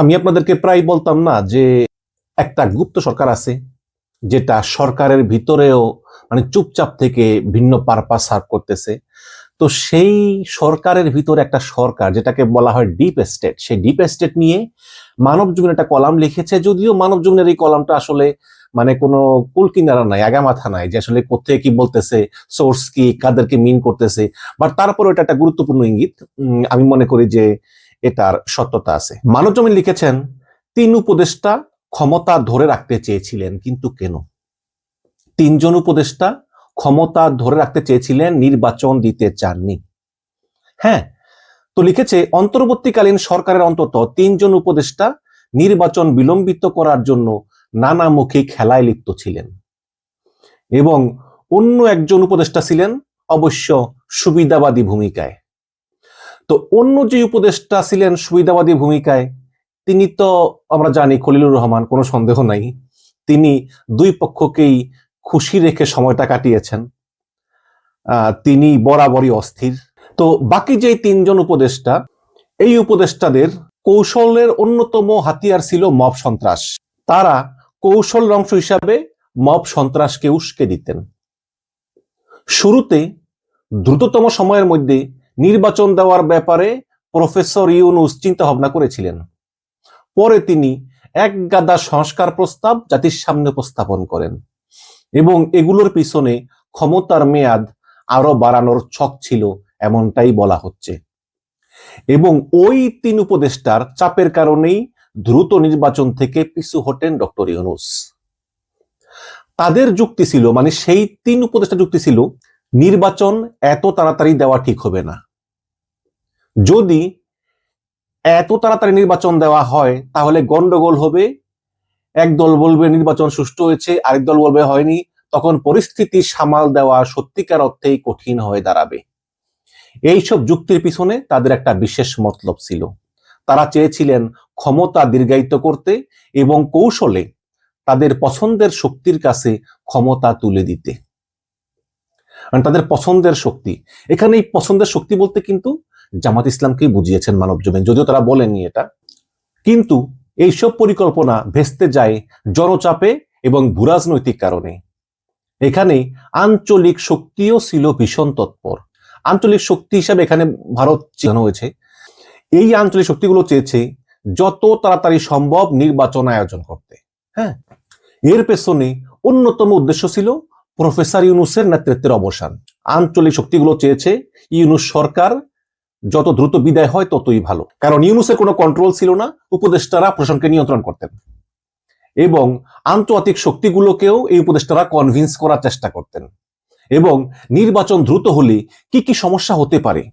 আমি আপনাদেরকে প্রায় বলতাম না যে একটা গুপ্ত সরকার আছে, যেটা সরকারের ভিতরেও মানে চুপচাপ থেকে ভিন্ন পারপাস সার্ভ করতেছে। তো সেই সরকারের ভিতরে একটা সরকার, যেটাকে বলা হয় ডিপ স্টেট সেই ডিপ স্টেট নিয়ে মানব জীবনের একটা কলাম লিখেছে, যদিও মানব জীবনের এই কলামটা আসলে মানে কোনো কুল কিনারা নাই আগা মাথা নাই, যে আসলে কোথায় কি বলতেছে সোর্স কি, কাদেরকে মিন করতেছে বাট তারপরে এটা একটা গুরুত্বপূর্ণ ইঙ্গিত। আমি মনে করি যে এটার সত্যতা আছে। মানব জমিন লিখেছেন, তিন উপদেষ্টা ক্ষমতা ধরে রাখতে চেয়েছিলেন, কিন্তু কেন? তিনজন উপদেষ্টা ক্ষমতা ধরে রাখতে চেয়েছিলেন, নির্বাচন দিতে চাননি। হ্যাঁ তো লিখেছে, অন্তর্বর্তীকালীন সরকারের অন্তত তিনজন উপদেষ্টা নির্বাচন বিলম্বিত করার জন্য নানামুখী খেলায় লিপ্ত ছিলেন। এবং অন্য একজন উপদেষ্টা ছিলেন, অবশ্য সুবিধাবাদী ভূমিকায়। তো অন্য যে উপদেষ্টা ছিলেন সুবিধাবাদী ভূমিকায়, তিনি তো আমরা জানি খলিলুর রহমান, কোনো সন্দেহ নাই। তিনি দুই পক্ষকেই খুশি রেখে সময়টা কাটিয়েছেন। তিনি বরাবরই অস্থির। তো বাকি যে তিনজন উপদেষ্টা, এই উপদেষ্টাদের কৌশলের অন্যতম হাতিয়ার ছিল মব সন্ত্রাস। তারা কৌশল অংশ হিসাবে মব সন্ত্রাসকে উস্কে দিতেন। শুরুতে দ্রুততম সময়ের মধ্যে নির্বাচন দেওয়ার ব্যাপারে প্রফেসর ইউনুস চিন্তা ভাবনা করেছিলেন। পরে তিনি এক গাদা সংস্কার প্রস্তাব জাতির সামনে উপস্থাপন করেন এবং এগুলোর পিছনে ক্ষমতার মেয়াদ আরও বাড়ানোর ছক ছিল এমনটাই বলা হচ্ছে। এবং ওই তিন উপদেষ্টার চাপের কারণেই দ্রুত নির্বাচন থেকে পিছু হটেন ডক্টর ইউনুস। তাদের যুক্তি ছিল মানে সেই তিন উপদেষ্টা যুক্তি ছিল নির্বাচন এত তাড়াতাড়ি দেওয়া ঠিক হবে না। যদি এত তাড়াতাড়ি নির্বাচন দেওয়া হয়, তাহলে গন্ডগোল হবে। এক দল বলবে নির্বাচন সুষ্ঠু হয়েছে, আরেক দল বলবে হয়নি। তখন পরিস্থিতি সামাল দেওয়া সত্যিকার অর্থেই কঠিন হয়ে দাঁড়াবে। এইসব যুক্তির পিছনে তাদের একটা বিশেষ মতলব ছিল। তারা চেয়েছিলেন ক্ষমতা দীর্ঘায়িত করতে এবং কৌশলে তাদের পছন্দের শক্তির কাছে ক্ষমতা তুলে দিতে। মানে তাদের পছন্দের শক্তি। এখানে এই পছন্দের শক্তি বলতে কিন্তু জামাত ইসলামকেই বুঝিয়েছেন মানব জমিন। যদিও তারা বলেননি এটা। কিন্তু এইসব পরিকল্পনা ভেস্তে যায় জনচাপে এবং ভূরাজনৈতিক কারণে। এখানে আঞ্চলিক শক্তিও ছিল ভীষণ তৎপর। আঞ্চলিক শক্তি হিসাবে এখানে ভারত চেনানো হয়েছে এই আঞ্চলিক শক্তিগুলো চেয়েছে যত তাড়াতাড়ি সম্ভব নির্বাচন আয়োজন করতে। হ্যাঁ? এর পেছনে অন্যতম উদ্দেশ্য ছিল প্রফেসর ইউনুসের নেতৃত্বের অবসান। আঞ্চলিক শক্তিগুলো চেয়েছে, ইউনুস সরকার যত দ্রুত বিদায় হয় ততই ভালো। কারণ ইউনুসের কোনো কন্ট্রোল ছিল না, উপদেষ্টারা প্রশাসনকে নিয়ন্ত্রণ করতেন। এবং আন্তর্জাতিক শক্তিগুলোকেও এই উপদেষ্টারা কনভিন্স করার চেষ্টা করতেন। এবং নির্বাচন দ্রুত হলে কি কি সমস্যা হতে পারে?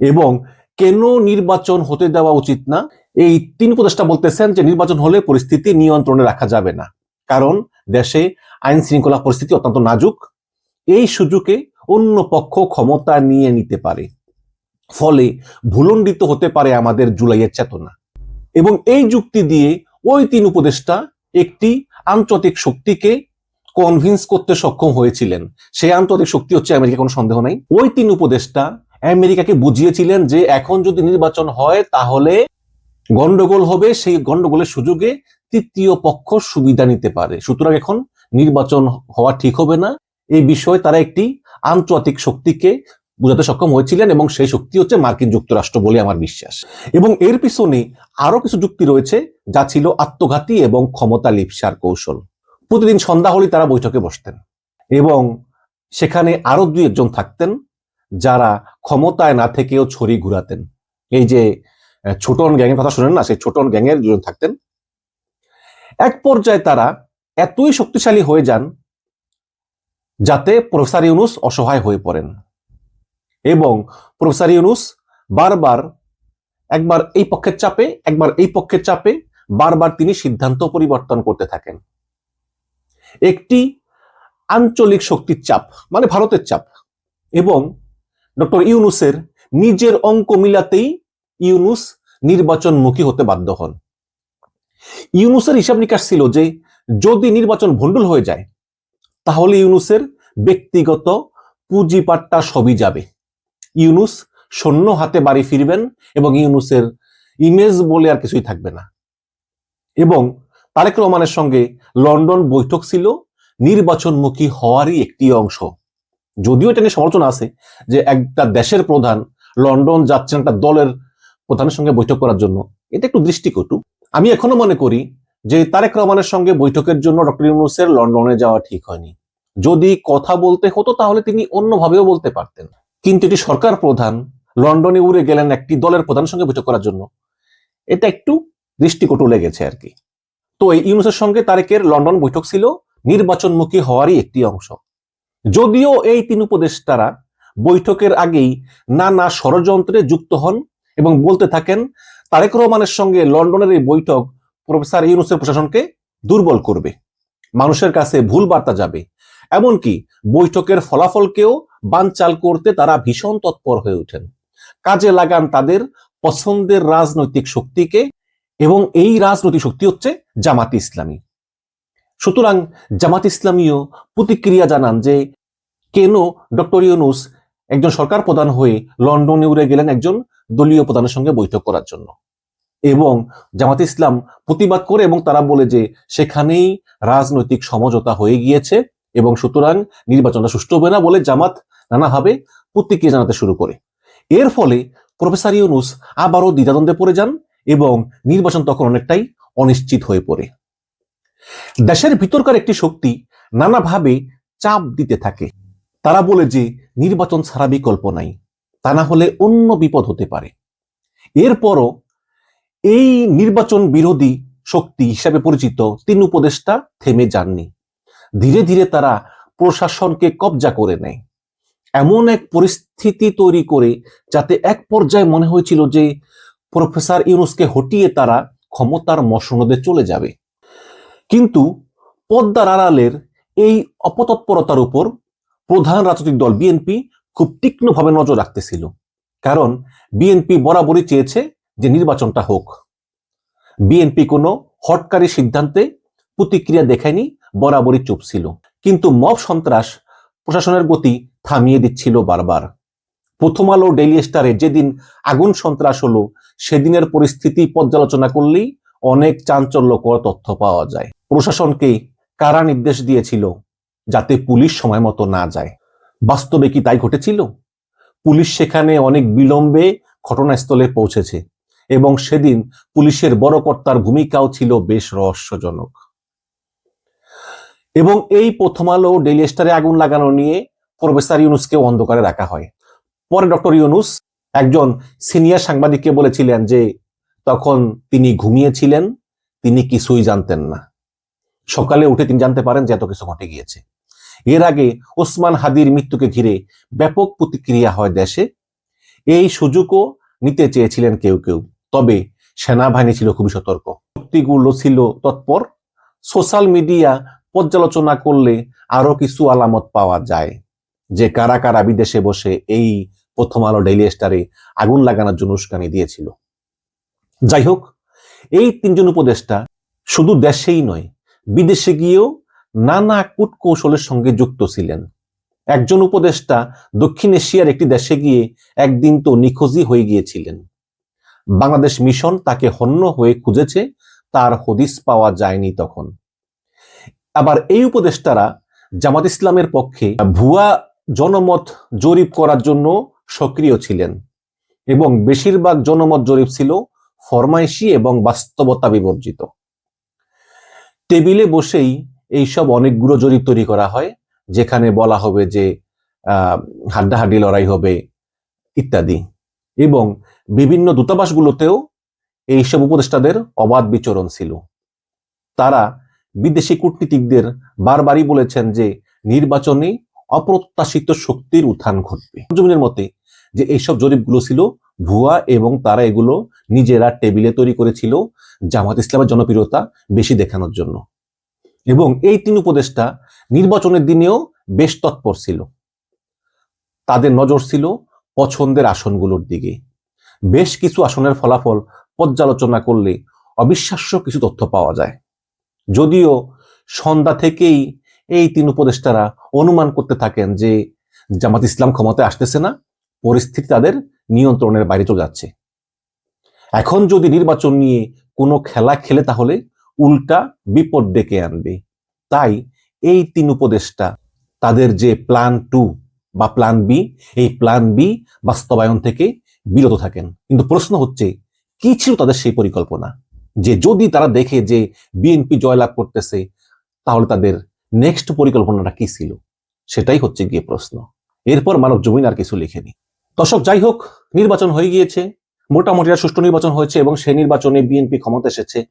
এবং কেন নির্বাচন হতে দেওয়া উচিত না? এই তিন উপদেষ্টা বলতেছেন যে, নির্বাচন হলে পরিস্থিতি নিয়ন্ত্রণে রাখা যাবে না। কারণ দেশে আইন শৃঙ্খলা পরিস্থিতি অত্যন্ত নাজুক। এই সুযোগে অন্য পক্ষ ক্ষমতা নিয়ে নিতে পারে। ফলে ভুলণ্ডিত হতে পারে আমাদের জুলাইয়ের চেতনা। এবং এই যুক্তি দিয়ে ওই তিন উপদেষ্টা একটি আন্তর্জাতিক শক্তিকে কনভিন্স করতে সক্ষম হয়েছিলেন। সেই আন্তর্জাতিক শক্তি হচ্ছে আমেরিকা কোনো সন্দেহ নাই। ওই তিন উপদেষ্টা আমেরিকাকে বুঝিয়েছিলেন যে এখন যদি নির্বাচন হয় তাহলে গন্ডগোল হবে, সেই গন্ডগোলের সুযোগে তৃতীয় পক্ষ সুবিধা নিতে পারে। সুতরাং এখন নির্বাচন হওয়া ঠিক হবে না। এই বিষয়ে তারা একটি আন্তর্জাতিক শক্তিকে বোঝাতে সক্ষম হয়েছিলেন এবং সেই শক্তি হচ্ছে মার্কিন যুক্তরাষ্ট্র বলে আমার বিশ্বাস। এবং এর পিছনে আরও কিছু যুক্তি রয়েছে, যা ছিল আত্মঘাতী এবং ক্ষমতা লিপসার কৌশল। প্রতিদিন সন্ধ্যা হলেই তারা বৈঠকে বসতেন এবং সেখানে আরও দুই একজন থাকতেন, যারা ক্ষমতায় না থেকেও ছড়ি ঘুরাতেন। এই যে ছোটন গ্যাংয়ের কথা শুনেন না? সেই ছোটন গ্যাংয়ের দুজন থাকতেন। এক পর্যায়ে তারা এতই শক্তিশালী হয়ে যান যাতে প্রফেসর ইউনুস অসহায় হয়ে পড়েন। এবং প্রফেসর ইউনুস বারবার একবার এই পক্ষের চাপে, একবার এই পক্ষের চাপে বারবার তিনি সিদ্ধান্ত পরিবর্তন করতে থাকেন। একটি আঞ্চলিক শক্তির চাপ মানে ভারতের চাপ। এবং ডক্টর ইউনুসের নিজের অঙ্ক মিলাতেই ইউনুস নির্বাচনমুখী হতে বাধ্য হন। ইউনুসের হিসাব নিকাশ ছিল যে, যদি নির্বাচন ভণ্ডুল হয়ে যায়, তাহলে ইউনুসের ব্যক্তিগত পুঁজিপাট্টা সবই যাবে। ইউনুস সৈন্য হাতে বাড়ি ফিরবেন এবং ইউনুসের ইমেজ বলে আর কিছুই থাকবে না। এবং তারেক রহমানের সঙ্গে লন্ডন বৈঠক ছিল, নির্বাচনমুখী হওয়ারই একটি অংশ। যদিও এটা নিয়ে সমালোচনা আছে যে, একটা দেশের প্রধান লন্ডন যাচ্ছেন, একটা দলের প্রধানের সঙ্গে বৈঠক করার জন্য। এটা একটু দৃষ্টিকটু। আমি এখনও মনে করি যে তারেক রহমানের সঙ্গে বৈঠকের জন্য ডক্টর ইউনুসের লন্ডনে যাওয়া ঠিক হয়নি। যদি কথা বলতে হতো তাহলে তিনি অন্যভাবেও বলতে পারতেন। কিন্তু এটি সরকার প্রধান লন্ডনে উড়ে গেলেন একটি দলের প্রধানের সঙ্গে বৈঠক করার জন্য। এটা একটু দৃষ্টিকটু লেগেছে আর কি। তো এই ইউনুসের সঙ্গে তারেকের লন্ডন বৈঠক ছিল নির্বাচনমুখী হওয়ারই একটি অংশ। যদিও এই তিন উপদেষ্টারা বৈঠকের আগেই নানা ষড়যন্ত্রে যুক্ত হন এবং বলতে থাকেন, তারেক রহমানের সঙ্গে লন্ডনের এই বৈঠক প্রফেসর ইউনুসের প্রশাসনকে দুর্বল করবে। মানুষের কাছে ভুল বার্তা যাবে। এমনকি বৈঠকের ফলাফলকেও বানচাল করতে তারা ভীষণ তৎপর হয়ে ওঠেন। কাজে লাগান তাদের পছন্দের রাজনৈতিক শক্তিকে এবং এই রাজনৈতিক শক্তি হচ্ছে জামাত ইসলামী। সুতরাং জামাত ইসলামীও প্রতিক্রিয়া জানান যে, কেন ডক্টর ইউনুস একজন সরকার প্রধান হয়ে লন্ডনে উড়ে গেলেন একজন দলীয় প্রধানের সঙ্গে বৈঠক করার জন্য। এবং জামাত ইসলাম প্রতিবাদ করে এবং তারা বলে যে সেখানেই রাজনৈতিক সমঝোতা হয়ে গিয়েছে এবং সুতরাং নির্বাচনটা সুষ্ঠু হবে না বলে জামাত নানাভাবে প্রতিক্রিয়া জানাতে শুরু করে। এর ফলে প্রফেসর ইউনুস আবারও দ্বিধাদ্বন্দ্বে পড়ে যান এবং নির্বাচন তখন অনেকটাই অনিশ্চিত হয়ে পড়ে। দেশের ভিতরকার একটি শক্তি নানাভাবে চাপ দিতে থাকে। তারা বলে যে নির্বাচন ছাড়া বিকল্প নাই। তা না হলে অন্য বিপদ হতে পারে। এরপরও এই নির্বাচন বিরোধী শক্তি হিসাবে পরিচিত তিন উপদেষ্টা থেমে যাননি। ধীরে ধীরে তারা প্রশাসনকে কবজা করে নেয়। এমন এক পরিস্থিতি তৈরি করে যাতে এক পর্যায়ে মনে হয়েছিল যে প্রফেসর ইউনুসকে হটিয়ে তারা ক্ষমতার মসনদে চলে যাবে। কিন্তু পদ্মার আড়ালের এই অপতৎপরতার উপর প্রধান রাজনৈতিক দল বিএনপি খুব তীক্ষ্ণভাবে নজর রাখতেছিল। কারণ বিএনপি বরাবরই চেয়েছে যে নির্বাচনটা হোক। বিএনপি কোনো হটকারী সিদ্ধান্তে প্রতিক্রিয়া দেখায়নি, বরাবরই চুপ ছিল। কিন্তু মব সন্ত্রাস প্রশাসনের গতি থামিয়ে দিচ্ছিল বারবার। প্রথম আলো ডেইলি স্টারে যেদিন আগুন সন্ত্রাস হলো, সেদিনের পরিস্থিতি পর্যালোচনা করলেই অনেক চাঞ্চল্যকর তথ্য পাওয়া যায়। প্রশাসনকে কারা নির্দেশ দিয়েছিল যাতে পুলিশ সময় মতো না যায়? বাস্তবে কি তাই ঘটেছিল? পুলিশ সেখানে অনেক বিলম্বে ঘটনাস্থলে পৌঁছেছে এবং সেদিন পুলিশের বড় কর্তার ভূমিকাও ছিল বেশ রহস্যজনক। এবং এই প্রথম আলো ডেইলি স্টারে আগুন লাগানো নিয়ে প্রফেসর ইউনুসকে অন্ধকারে রাখা হয়। পরে ডক্টর ইউনুস একজন সিনিয়র সাংবাদিককে বলেছিলেন যে, তখন তিনি ঘুমিয়েছিলেন, তিনি কিছুই জানতেন না। সকালে উঠে তিনি জানতে পারেন যে এত কিছু ঘটে গিয়েছে। এর আগে ওসমান হাদির মৃত্যুকে ঘিরে ব্যাপক প্রতিক্রিয়া হয় দেশে। এই সুযোগও নিতে চেয়েছিলেন কেউ কেউ। তবে সেনাবাহিনী ছিল খুবই সতর্ক। শক্তিগুলো ছিল তৎপর। সোশ্যাল মিডিয়া পর্যালোচনা করলে আরও কিছু আলামত পাওয়া যায়। যে কারা কারা বিদেশে বসে এই প্রথম আলো ডেইলি স্টারে আগুন লাগানোর জন্য উস্কানি দিয়েছিল। যাই হোক, এই তিনজন উপদেষ্টা শুধু দেশেই নয়, বিদেশে গিয়েও নানা কূট কৌশলের সঙ্গে যুক্ত ছিলেন। একজন উপদেষ্টা দক্ষিণ এশিয়ার একটি দেশে গিয়ে একদিন তো নিখোঁজই হয়ে গিয়েছিলেন। বাংলাদেশ মিশন তাকে হন্য হয়ে খুঁজেছে, তার হদিস পাওয়া যায়নি তখন। আবার এই উপদেষ্টারা জামাত ইসলামের পক্ষে ভুয়া জনমত জরিপ করার জন্য সক্রিয় ছিলেন এবং বেশিরভাগ জনমত জরিপ ছিল ফরমাইশি এবং বাস্তবতা বিবর্জিত টেবিলে বসেই এইসব অনেকগুলো জরিপ তৈরি করা হয়, যেখানে বলা হবে যে হাড্ডাহাড্ডি লড়াই হবে ইত্যাদি। এবং বিভিন্ন দূতাবাসগুলোতেও এইসব উপদেষ্টাদের অবাধ বিচরণ ছিল। তারা বিদেশি কূটনীতিকদের বারবারই বলেছেন যে নির্বাচনে অপ্রত্যাশিত শক্তির উত্থান ঘটবে। জমিনের মতে যে, এইসব জরিপগুলো ছিল ভুয়া এবং তারা এগুলো নিজেরা টেবিলে তৈরি করেছিল জামাত ইসলামের জনপ্রিয়তা বেশি দেখানোর জন্য। এবং এই তিন উপদেষ্টা নির্বাচনের দিনেও বেশ তৎপর ছিল। তাদের নজর ছিল পছন্দের আসনগুলোর দিকে। বেশ কিছু আসনের ফলাফল পর্যালোচনা করলে অবিশ্বাস্য কিছু তথ্য পাওয়া যায়। যদিও সন্ধ্যা থেকেই এই তিন উপদেষ্টারা অনুমান করতে থাকেন যে জামাত ইসলাম ক্ষমতায় আসতেছে না, পরিস্থিতি তাদের নিয়ন্ত্রণের বাইরে চলে যাচ্ছে। এখন যদি নির্বাচন নিয়ে কোনো খেলা খেলে তাহলে উল্টা বিপদ ডেকে আনবে। তাই এই তিন উপদেষ্টা তাদের যে প্ল্যান টু বা প্ল্যান বি এই প্ল্যান বি বাস্তবায়ন থেকে বিরত থাকেন। কিন্তু প্রশ্ন হচ্ছে, কি ছিল তাদের সেই পরিকল্পনা? যে যদি তারা দেখে যে বিএনপি জয়লাভ করতেছে, তাহলে তাদের নেক্সট পরিকল্পনাটা কি ছিল? সেটাই হচ্ছে গিয়ে প্রশ্ন। এরপর মানব জমিন আর কিছু লিখেনি। দর্শক, যাই হোক, নির্বাচন হয়ে গিয়েছে। মোটামুটি সুষ্ঠু নির্বাচন হয়েছে এবং সেই নির্বাচনে বিএনপি ক্ষমতা এসেছে।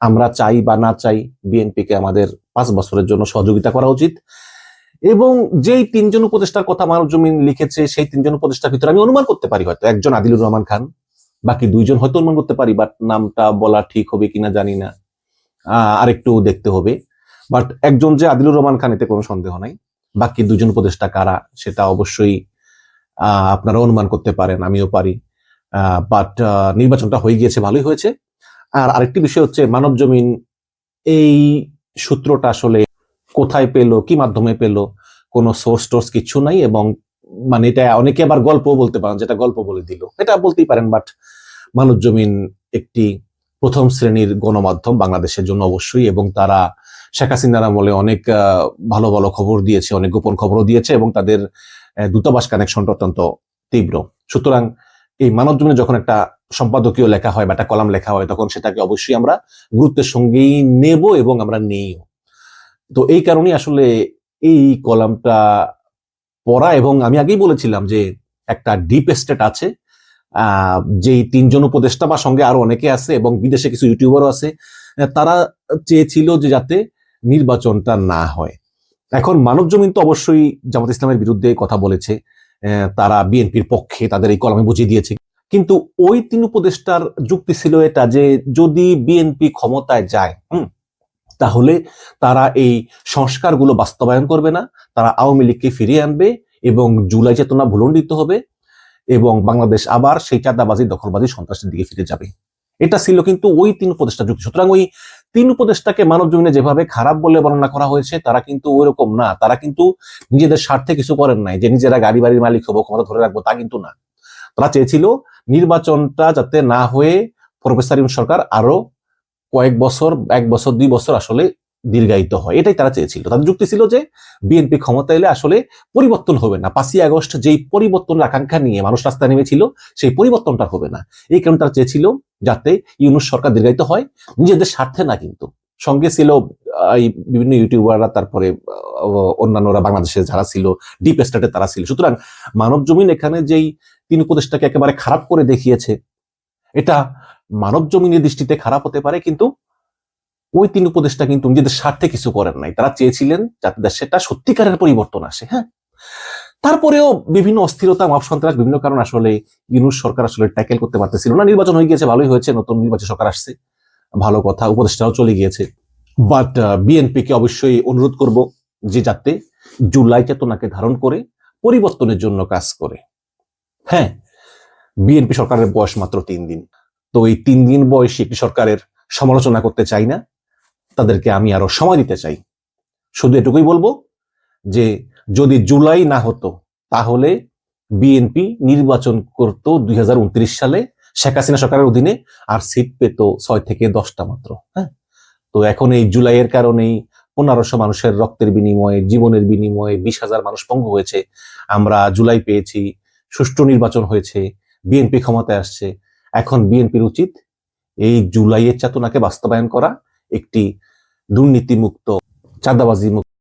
আমরা চাই বা না চাই বিএনপিকে আমাদের পাঁচ বছরের জন্য সহযোগিতা করা উচিত। এবং যেই তিনজন উপদেষ্টার কথা মানব জমিন লিখেছে সেই তিনজন উপদেষ্টার ভিতরে আমি অনুমান করতে পারি হয়তো। একজন আদিলুর রহমান খান বাকি দুইজন হয়তো অনুমান করতে পারি বাট নামটা বলা ঠিক হবে কিনা জানি না। আহ, আরেকটু দেখতে হবে। বাট একজন যে আদিলুর রহমান খান এতে কোনো সন্দেহ নাই। বাকি দুজন উপদেষ্টা কারা সেটা অবশ্যই আপনারা অনুমান করতে পারেন আমিও পারি। বাট নির্বাচনটা হয়ে গিয়েছে ভালোই হয়েছে। আর আরেকটি বিষয় হচ্ছে মানব জমিন এই সূত্রটা আসলে কোথায় পেল, কি মাধ্যমে পেল, কোনো সোর্স টোর্স কিছু নাই এবং মানে এটা অনেকে আবার গল্প বলতে পারেন, যেটা গল্প বলে দিল। এটা বলতেই পারেন বাট মানব জমিন একটি প্রথম শ্রেণির গণমাধ্যম বাংলাদেশের জন্য অবশ্যই এবং তারা শেখ হাসিনার আমলে অনেক ভালো ভালো খবর দিয়েছে, অনেক গোপন খবরও দিয়েছে এবং তাদের দূতাবাস কানেকশনটা অত্যন্ত তীব্র। সুতরাং এই মানব জমিনে যখন একটা সম্পাদকীয় লেখা হয় বা একটা কলাম লেখা হয়, তখন সেটাকে অবশ্যই আমরা গুরুত্বের সঙ্গেই নেব এবং আমরা নেইও। তো এই কারণেই আসলে এই কলামটা পড়া এবং আমি আগেই বলেছিলাম যে একটা ডিপ স্টেট আছে যেই তিনজন উপদেষ্টা বা সঙ্গে আরও অনেকে আছে এবং বিদেশে কিছু ইউটিউবারও আছে তারা চেয়েছিল যে যাতে নির্বাচনটা না হয়। এখন মানব জমিন তো অবশ্যই জামাত ইসলামের বিরুদ্ধে কথা বলেছে তারা বিএনপির পক্ষে তাদের এই কলমে বুঝিয়ে দিয়েছে। কিন্তু ওই তিন উপদেষ্টার যুক্তি ছিল এটা যে যদি বিএনপি ক্ষমতায় যায়, হুম, তাহলে তারা এই সংস্কারগুলো বাস্তবায়ন করবে না, তারা আওয়ামী লীগকে ফিরিয়ে আনবে এবং জুলাই চেতনা ভুলণ্ডিত হবে এবং বাংলাদেশ আবার সেই চাঁদাবাজি, দখলবাজি সন্ত্রাসের দিকে ফিরে যাবে। এটা ছিল কিন্তু ওই তিন উপদেষ্টা যুক্তি। সুতরাং ওই তিন উপদেষ্টাকে মানব জমিনে যেভাবে খারাপ বলে বর্ণনা করা হয়েছে, তারা কিন্তু ওইরকম না। তারা কিন্তু নিজেদের স্বার্থে কিছু করেন নাই। যে নিজেরা গাড়ি বাড়ির মালিক হব, ক্ষমতা ধরে রাখব, তা কিন্তু না। তারা চেয়েছিল নির্বাচনটা যাতে না হয়ে প্রফেসর সরকার আরও কয়েক বছর, এক বছর, দুই বছর আসলে দীর্ঘায়িত হয়। এটাই তারা চেয়েছিল। তাদের যুক্তি ছিল যে বিএনপি ক্ষমতা এলে আসলে পরিবর্তন হবে না। পাঁচই আগস্ট যেই পরিবর্তনের আকাঙ্ক্ষা নিয়ে মানুষ রাস্তায় নেমেছিল, সেই পরিবর্তনটা হবে না। এই কারণে তারা চেয়েছিল যাতে ইউনুস সরকার দীর্ঘায়িত হয়। নিজেদের স্বার্থে না কিন্তু। সঙ্গে ছিল এই বিভিন্ন ইউটিউবাররা, তারপরে অন্যান্যরা, বাংলাদেশে যারা ছিল ডিপ স্টেটে তারা ছিল। সুতরাং মানব জমিন এখানে যেই তিন উপদেশটাকে একেবারে খারাপ করে দেখিয়েছে। এটা মানব জমিনের দৃষ্টিতে খারাপ হতে পারে, কিন্তু ওই তিন উপদেশটা কিন্তু নিজেদের স্বার্থে কিছু করেন নাই। তারা চেয়েছিলেন যাতে সেটা সত্যিকারের পরিবর্তন আসে হ্যাঁ? তারপরেও বিভিন্ন অস্থিরতা, মাপ সন্ত্রাস বিভিন্ন কারণ আসলে ইউনুস সরকার আসলে ট্যাকেল করতে পারতেছিল না। নির্বাচন হয়ে গিয়েছে, ভালোই হয়েছে, নতুন নির্বাচন সরকার আসছে। ভালো কথা, উপদেষ্টাও চলে গিয়েছে। বাট বিএনপি কে অবশ্যই অনুরোধ করব যে যাতে জুলাই চেতনাকে ধারণ করে পরিবর্তনের জন্য কাজ করে। হ্যাঁ বিএনপি সরকারের বয়স মাত্র তিন দিন। তো এই তিন দিন বয়সী একটি সরকারের সমালোচনা করতে চাই না। তাদেরকে আমি আরও সময় দিতে চাই। শুধু এটুকুই বলব যে, যদি জুলাই না হতো, তাহলে বিএনপি নির্বাচন করত দুই হাজার উনত্রিশ সালে শেখ হাসিনা সরকারের অধীনে, আর সিট পেত ছয় থেকে দশটা মাত্র হ্যাঁ? তো এখন এই জুলাইয়ের কারণেই পনেরোশো মানুষের রক্তের বিনিময়ে, জীবনের বিনিময়ে বিশ হাজার মানুষ পঙ্গু হয়েছে। আমরা জুলাই পেয়েছি সুষ্ঠু নির্বাচন হয়েছে বিএনপি ক্ষমতায় আসছে। এখন বিএনপির উচিত এই জুলাইয়ের চেতনাকে বাস্তবায়ন করা, একটি দুর্নীতিমুক্ত চাঁদাবাজি মুক্ত